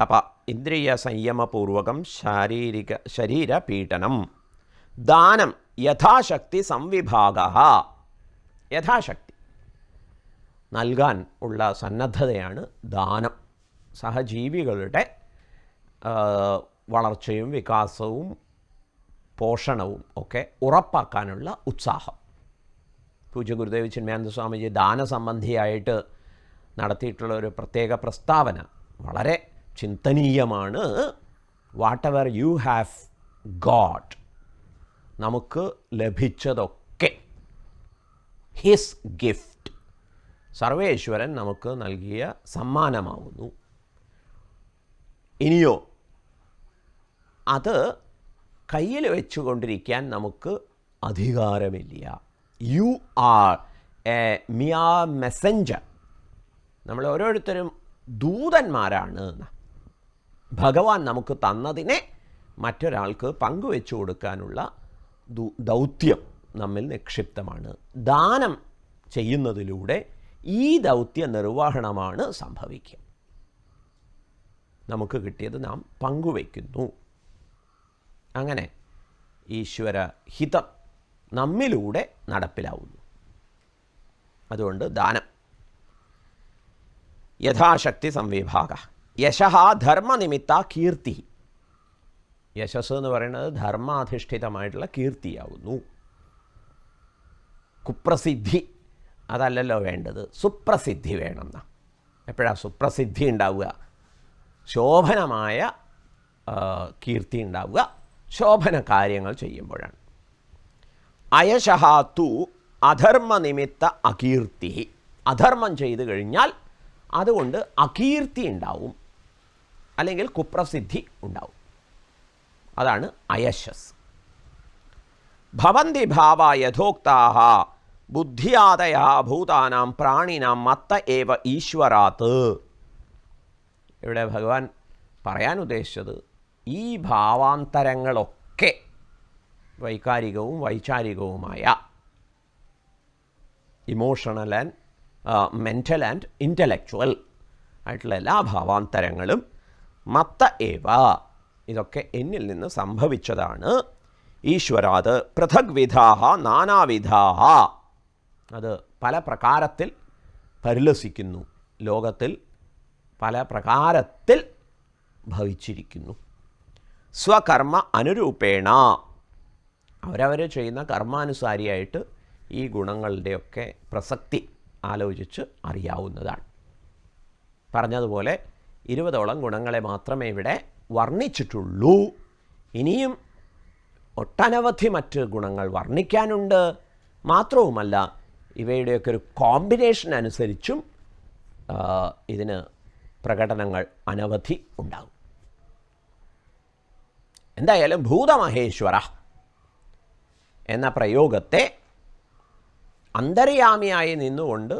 തപ ഇന്ദ്രിയ സംയമപൂർവകം ശാരീരിക ശരീരപീഡനം. ദാനം യഥാശക്തി സംവിഭാഗ യഥാശക്തി. നൽകാൻ ഉള്ള സന്നദ്ധതയാണ് ദാനം. സഹജീവികളുടെ വളർച്ചയും വികാസവും പോഷണവും ഒക്കെ ഉറപ്പാക്കാനുള്ള ഉത്സാഹം. പൂജ ഗുരുദേവ് ചിന്മയാനന്ദ സ്വാമിജി ദാനസംബന്ധിയായിട്ട് നടത്തിയിട്ടുള്ള ഒരു പ്രത്യേക പ്രസ്താവന. വളരെ ചിന്തനീയമാണ്. What ever you have got നമുക്ക് ലഭിച്ചതൊക്കെ. ഹിസ് ഗിഫ്റ്റ് സർവേശ്വരൻ നമുക്ക് നൽകിയ സമ്മാനമാവുന്നു. ഇനിയോ അത് കയ്യിൽ വെച്ചുകൊണ്ടിരിക്കാൻ നമുക്ക് അധികാരമില്ല. You are a mere messenger നമ്മൾ ഓരോരുത്തരും ദൂതന്മാരാണ്. ഭഗവാൻ നമുക്ക് തന്നതിനെ മറ്റൊരാൾക്ക് പങ്കുവെച്ചു കൊടുക്കാനുള്ള ദൗത്യം നമ്മിൽ നിക്ഷിപ്തമാണ്. ദാനം ചെയ്യുന്നതിലൂടെ ഈ ദൗത്യ നിർവഹണമാണ് സംഭവിക്കുക. നമുക്ക് കിട്ടിയത് നാം പങ്കുവയ്ക്കുന്നു അങ്ങനെ ഈശ്വര ഹിതം നമ്മിലൂടെ നടപ്പിലാവുന്നു. അതുകൊണ്ട് ദാനം. യഥാശക്തി സംവിഭാഗ. യശഃ ധർമ്മനിമിത്ത കീർത്തി. യശസ് എന്ന് പറയുന്നത് ധർമാധിഷ്ഠിതമായിട്ടുള്ള കീർത്തിയാവുന്നു. കുപ്രസിദ്ധി അതല്ലല്ലോ വേണ്ടത്. സുപ്രസിദ്ധി വേണമെന്ന. എപ്പോഴാണ് സുപ്രസിദ്ധി ഉണ്ടാവുക? ശോഭനമായ കീർത്തി ഉണ്ടാവുക. ശോഭന കാര്യങ്ങൾ ചെയ്യുമ്പോഴാണ്. അയശഹ തു അധർമ്മനിമിത്ത അകീർത്തി. അധർമ്മം ചെയ്തു കഴിഞ്ഞാൽ അതുകൊണ്ട് അകീർത്തി ഉണ്ടാവും. അല്ലെങ്കിൽ കുപ്രസിദ്ധി ഉണ്ടാവും. അതാണ് അയശസ്. ഭവന്തി ഭാവ യഥോക്താഹ ബുദ്ധിയാദയ ഭൂതാനാം പ്രാണിനാം മത്ത ഏവ ഈശ്വരാത്ത് ഇവിടെ ഭഗവാൻ പറയാൻ ഉദ്ദേശിച്ചത് ഈ ഭാവാന്തരങ്ങളൊക്കെ വൈകാരികവും വൈചാരികവുമായ emotional and mental and intellectual ആയിട്ടുള്ള എല്ലാ ഭാവാന്തരങ്ങളും മത്ത ഏവ. ഇതൊക്കെ എന്നിൽ നിന്ന് സംഭവിച്ചതാണ്. ഈശ്വരാത് പൃഥക് വിധാഹ നാനാവിധാഹ. അത് പല പ്രകാരത്തിൽ പരിലസിക്കുന്നു. ലോകത്തിൽ പല പ്രകാരത്തിൽ ഭവിച്ചിരിക്കുന്നു. സ്വകർമ്മ അനുരൂപേണ. അവരവർ ചെയ്യുന്ന കർമാനുസാരിയായിട്ട് ഈ ഗുണങ്ങളുടെയൊക്കെ പ്രസക്തി ആലോചിച്ച് അറിയാവുന്നതാണ്. പറഞ്ഞതുപോലെ ഇരുപതോളം ഗുണങ്ങളെ മാത്രമേ ഇവിടെ വർണിച്ചിട്ടുള്ളൂ. ഇനിയും ഒട്ടനവധി മറ്റ് ഗുണങ്ങൾ വർണിക്കാനുണ്ട്. മാത്രവുമല്ല ഇവയുടെയൊക്കെ ഒരു കോമ്പിനേഷൻ അനുസരിച്ചും ഇതിന് പ്രകടനങ്ങൾ അനവധി ഉണ്ടാകും. എന്തായാലും ഭൂതമഹേശ്വര എന്ന പ്രയോഗത്തെ അന്തര്യാമിയായി നിന്നുകൊണ്ട്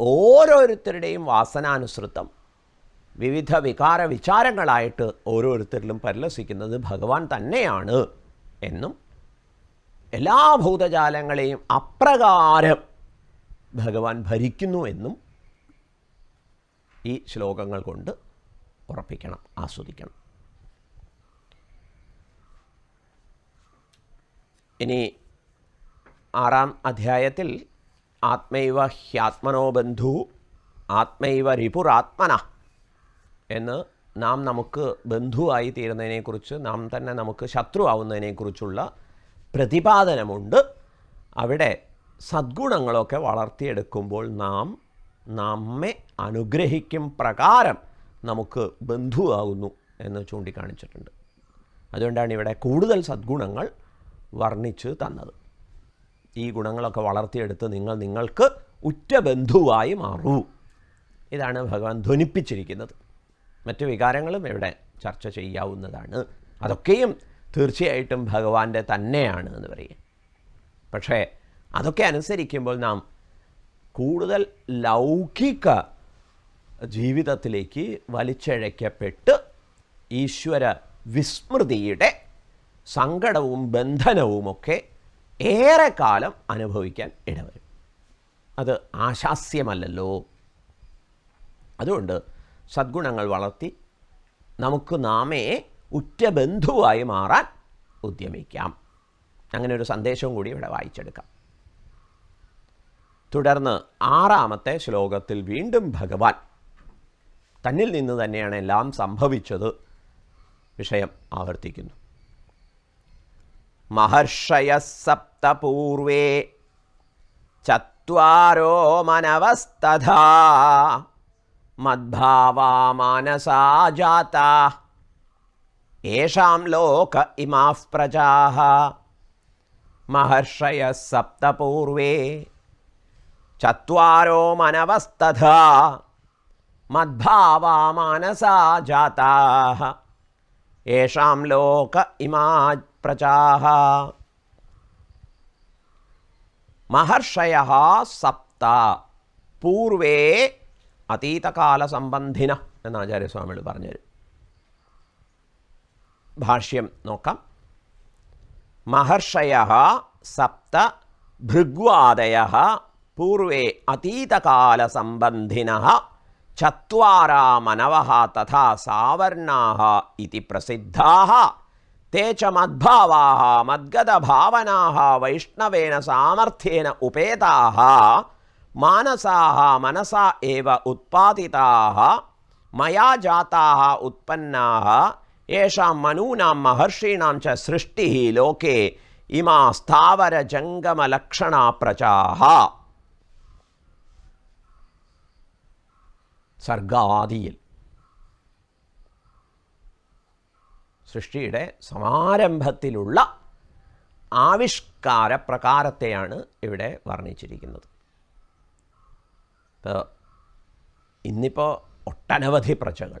ഓരോരുത്തരുടെയും വാസനാനുസൃതം വിവിധ വികാര വിചാരങ്ങളായിട്ട് ഓരോരുത്തരിലും പരിലസിക്കുന്നത് ഭഗവാൻ തന്നെയാണ് എന്നും എല്ലാ ഭൂതജാലങ്ങളെയും അപ്രകാരം ഭഗവാൻ ഭരിക്കുന്നു എന്നും ഈ ശ്ലോകങ്ങൾ കൊണ്ട് ഉറപ്പിക്കണം ആസ്വദിക്കണം. ഇനി ആറാം അധ്യായത്തിൽ ആത്മൈവ ഹ്യാത്മനോ ബന്ധു ആത്മൈവ റിപുരാത്മന എന്ന് നാം നമുക്ക് ബന്ധുവായി തീരുന്നതിനെക്കുറിച്ച് നാം തന്നെ നമുക്ക് ശത്രു ആവുന്നതിനെക്കുറിച്ചുള്ള പ്രതിപാദനമുണ്ട്. അവിടെ സദ്ഗുണങ്ങളൊക്കെ വളർത്തിയെടുക്കുമ്പോൾ നാം നമ്മെ അനുഗ്രഹിക്കും പ്രകാരം നമുക്ക് ബന്ധുവാകുന്നു എന്ന് ചൂണ്ടിക്കാണിച്ചിട്ടുണ്ട്. അതുകൊണ്ടാണ് ഇവിടെ കൂടുതൽ സദ്ഗുണങ്ങൾ വർണിച്ച് തന്നത്. ഈ ഗുണങ്ങളൊക്കെ വളർത്തിയെടുത്ത് നിങ്ങൾ നിങ്ങൾക്ക് ഉറ്റ ബന്ധുവായി മാറൂ. ഇതാണ് ഭഗവാൻ ധ്വനിപ്പിച്ചിരിക്കുന്നത്. മറ്റ് വികാരങ്ങളും ഇവിടെ ചർച്ച ചെയ്യാവുന്നതാണ്. അതൊക്കെയും തീർച്ചയായിട്ടും ഭഗവാന്റെ തന്നെയാണ് എന്ന് പറയും. പക്ഷേ അതൊക്കെ അനുസരിക്കുമ്പോൾ നാം കൂടുതൽ ലൗകിക ജീവിതത്തിലേക്ക് വലിച്ചഴയ്ക്കപ്പെട്ട് ഈശ്വര വിസ്മൃതിയുടെ സങ്കടവും ബന്ധനവുമൊക്കെ ഏറെക്കാലം അനുഭവിക്കാൻ ഇടവരും. അത് ആശാസ്യമല്ലല്ലോ. അതുകൊണ്ട് സദ്ഗുണങ്ങൾ വളർത്തി നമുക്ക് നാമേ ഉറ്റ ബന്ധുവായി മാറാൻ ഉദ്യമിക്കാം. അങ്ങനെ ഒരു സന്ദേശവും കൂടി ഇവിടെ വായിച്ചെടുക്കാം. തുടർന്ന് ആറാമത്തെ ശ്ലോകത്തിൽ വീണ്ടും ഭഗവാൻ തന്നിൽ നിന്ന് തന്നെയാണ് എല്ലാം സംഭവിച്ചത് വിഷയം ആവർത്തിക്കുന്നു. മഹർഷയ സപ്തപൂർവേ ചത്വാരോ മനവസ്തഥാ മദ്ഭാവാ മാനസാ ജാത യേഷാം ലോക ഇമാഃ പ്രജാഃ മഹർഷയ സപ്തപൂർവേ ചത്വാരോ മനവസ്തഥാ മദ്ഭാവാ മാനസാ ജാതാഃ യേഷാം ലോക ഇമാ പ്രജാഃ മഹർഷയ സപ്ത അതീതകാല സംബന്ധിന എന്ന് ആചാര്യസ്വാമികൾ പറഞ്ഞുതരും ഭാഷ്യം നോക്കാം. മഹർഷയ സപ്ത ഭൃഗ്വാദയ പൂർവേ അതീതകാല സംബന്ധിന ചത്വാരാ മനവ തഥാ ഇതി പ്രസിദ്ധാ. തേ ച മദ്ഭാവാ മദ്ഗതഭാവനാ വൈഷ്ണവേന സാമർഥ്യേന ഉപേതാ. മാനസാഹ മനസ ഏവ ഉത്പാദിതാഹ മയാ ജാത്താഹ ഉത്പന്നാഹ യേഷാം മനൂനാം മഹർഷീണാം ച സൃഷ്ടി ലോകേ ഇമാ സ്ഥാവര ജംഗമലക്ഷണ പ്രചാഹ സർഗാദിയിൽ സൃഷ്ടിയുടെ സമാരംഭത്തിലുള്ള ആവിഷ്കാര പ്രകാരത്തെയാണ് ഇവിടെ വർണിച്ചിരിക്കുന്നത്. ഇന്നിപ്പോൾ ഒട്ടനവധി പ്രജകൾ.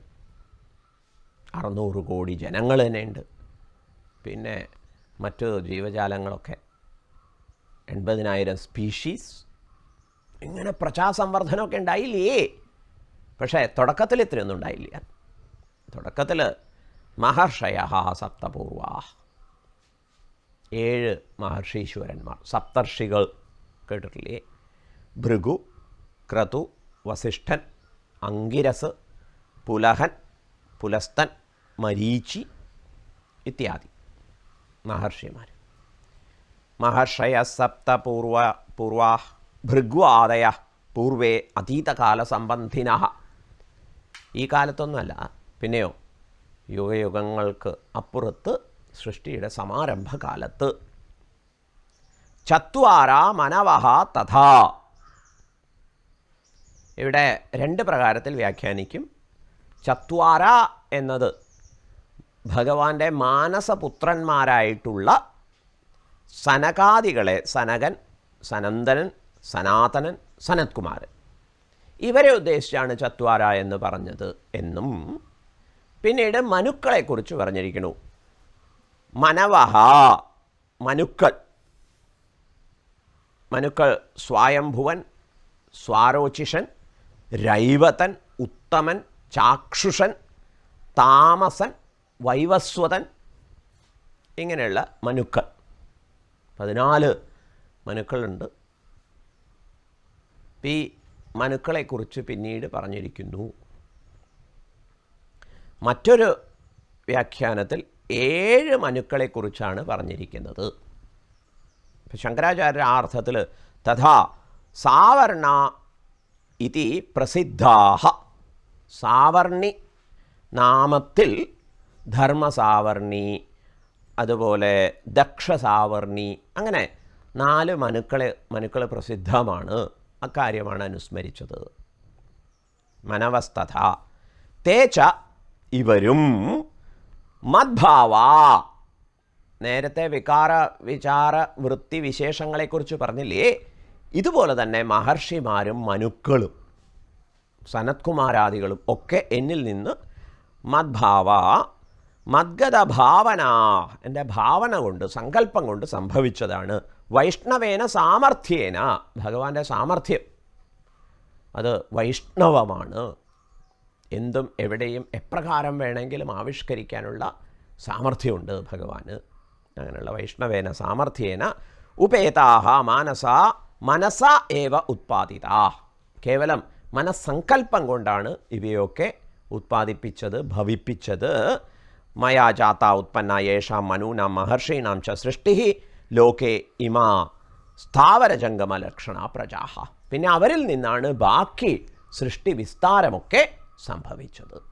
അറുന്നൂറ് കോടി ജനങ്ങൾ തന്നെയുണ്ട്. പിന്നെ മറ്റു ജീവജാലങ്ങളൊക്കെ എൺപതിനായിരം സ്പീഷീസ്. ഇങ്ങനെ പ്രജാസംവർദ്ധനമൊക്കെ ഉണ്ടായില്ലേ? പക്ഷേ തുടക്കത്തിൽ ഇത്രയൊന്നും ഉണ്ടായില്ല. തുടക്കത്തിൽ മഹർഷയ സപ്തപൂർവ ഏഴ് മഹർഷീശ്വരന്മാർ സപ്തർഷികൾ കേട്ടിട്ടില്ലേ? ഭൃഗു ക്രതു വസിഷ്ഠൻ അങ്കിരസ് പുലഹൻ പുലസ്തൻ മരീചി ഇത്യാദി മഹർഷിമാർ മഹർഷയ സപ്തപൂർവ പൂർവാ ഭൃഗ്വാദയ പൂർവേ അതീതകാല സംബന്ധിന ഈ കാലത്തൊന്നുമല്ല പിന്നെയോ യുഗയുഗങ്ങൾക്ക് അപ്പുറത്ത് സൃഷ്ടിയുടെ സമാരംഭകാലത്ത്. ചത്വാര മനവഹ തഥാ. ഇവിടെ രണ്ട് പ്രകാരത്തിൽ വ്യാഖ്യാനിക്കും. ചത്വാര എന്നത് ഭഗവാന്റെ മാനസപുത്രന്മാരായിട്ടുള്ള സനകാദികളെ സനകൻ സനന്ദനൻ സനാതനൻ സനത്കുമാരൻ. ഇവരെ ഉദ്ദേശിച്ചാണ് ചത്വാര എന്ന് പറഞ്ഞത് എന്നും പിന്നീട് മനുക്കളെക്കുറിച്ച് പറഞ്ഞിരിക്കുന്നു. മനവഹ മനുക്കൾ. മനുക്കൾ സ്വായംഭുവൻ സ്വാരോചിഷൻ രൈവതൻ ഉത്തമൻ ചാക്ഷുഷൻ താമസൻ വൈവസ്വതൻ ഇങ്ങനെയുള്ള മനുക്കൾ. പതിനാല് മനുക്കളുണ്ട്. ഈ മനുക്കളെക്കുറിച്ച് പിന്നീട് പറഞ്ഞിരിക്കുന്നു. മറ്റൊരു വ്യാഖ്യാനത്തിൽ ഏഴ് മനുക്കളെക്കുറിച്ചാണ് പറഞ്ഞിരിക്കുന്നത്. ശങ്കരാചാര്യ അർത്ഥത്തിൽ തഥാ സാവർണ ഇതി പ്രസിദ്ധാഹ സാവർണി നാമത്തിൽ ധർമ്മസാവർണി അതുപോലെ ദക്ഷസാവർണി അങ്ങനെ നാല് മനുക്കളെ മനുക്കൾ പ്രസിദ്ധമാണ്. അക്കാര്യമാണ് അനുസ്മരിച്ചത്. മനവസ്തഥ. തേച്ച ഇവരും മദ്ഭാവ. നേരത്തെ വികാര വിചാര വൃത്തി വിശേഷങ്ങളെക്കുറിച്ച് പറഞ്ഞില്ലേ? ഇതുപോലെ തന്നെ മഹർഷിമാരും മനുക്കളും സനത്കുമാരാദികളും ഒക്കെ എന്നിൽ നിന്ന് മദ്ഭാവ മദ്ഗത ഭാവന എന്റെ ഭാവന കൊണ്ട് സങ്കല്പം കൊണ്ട് സംഭവിച്ചതാണ്. വൈഷ്ണവേന സാമർഥ്യേന ഭഗവാന്റെ സാമർഥ്യം. അത് വൈഷ്ണവമാണ്. എന്തും എവിടെയും എപ്രകാരം വേണമെങ്കിലും ആവിഷ്കരിക്കാനുള്ള സാമർഥ്യമുണ്ട് ഭഗവാന്. അങ്ങനെയുള്ള വൈഷ്ണവേന സാമർഥ്യേന ഉപേതാഹ മാനസ മനസ ഏവ ഉത്പാദിത. കേവലം മനസ്സങ്കല്പം കൊണ്ടാണ് ഇവയൊക്കെ ഉത്പാദിപ്പിച്ചത് ഭവിപ്പിച്ചത്. മയാ ജാത ഉത്പന്ന യേഷാം മനൂനാം മഹർഷീണാം ച സൃഷ്ടി. ലോകെ ഇമാ സ്ഥാവരജംഗമലക്ഷണ പ്രജാഹ. പിന്നെ അവരിൽ നിന്നാണ് ബാക്കി സൃഷ്ടി വിസ്താരമൊക്കെ സംഭവിച്ചത്.